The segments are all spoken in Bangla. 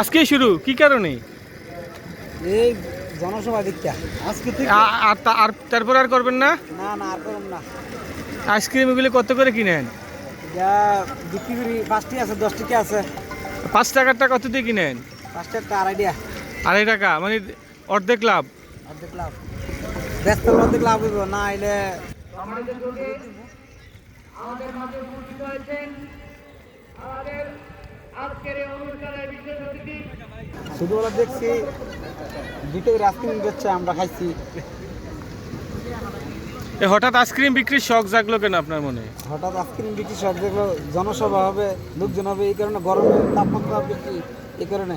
আজকে শুরু কি কারণে? এই জনসভা দিকটা। আজকে থেকে আর আর তারপর আর করবেন না? না না আর করব না। আইসক্রিমগুলো কত করে কিনেন? বিক্রি করি পাঁচটি আছে দশ আছে। পাঁচ টাকারটা কত দিয়ে কিনেন? পাঁচ টাকা আড়াই দিয়া আড়াই টাকা মানে অর্ধেক লাভ? অর্ধেক লাভ। ব্যস্ত অর্ধেক লাভ হইব না এলে আইলে শুধু ওরা দেখছি দুটো করে আইসক্রিম দিচ্ছে আমরা খাইছি। এ হঠাৎ আইসক্রিম বিক্রির শখ জাগলো কেন আপনার মনে? হঠাৎ আইসক্রিম বিক্রির শখ দেখল জনসভা হবে লোকজন হবে এই কারণে গরমের তাপমাত্রা বেশি এই কারণে।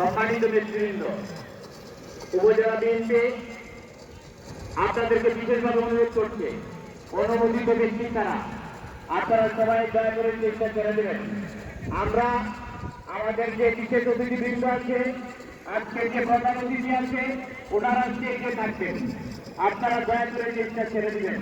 সম্মানিত নেতৃবৃন্দ। উপজেলা বিএনপি আপনাদেরকে বিশেষভাবে অনুরোধ করছে, অনুমোদিত ব্যক্তি ছাড়া আপনারা সবাই দয়া করে চেষ্টা করে দেবেন। আমরা আমাদের যে বিশেষ অতিথিবৃন্দ আছে, আজকে যে প্রধান অতিথি আছে, ওনারা স্টেজে থাকবেন? আপনারা দয়া করে চেষ্টা ছেড়ে দিবেন।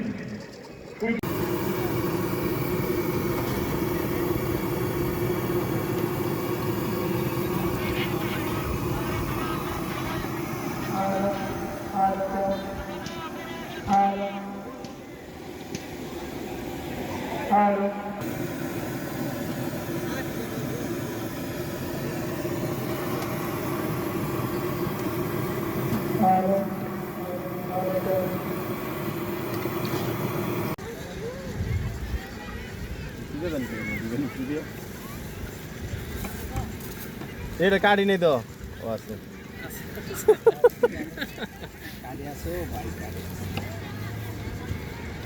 এটা কাটি নেই তো। ও আছে।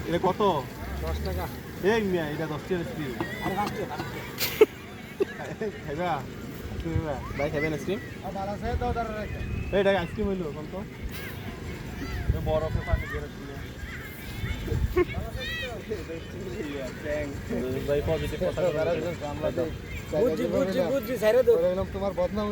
এটা কত? দশ টাকা। এই মিয়া এটা দশ টাকা স্ক্রিম আর পাঁচটা খাইবা? খাইবা ভাই খাইবেন আইসক্রিম এইটা আইসক্রিম হইল কোন তো। বরফে পানি দিয়ে রাখছিল তোমার বদনাম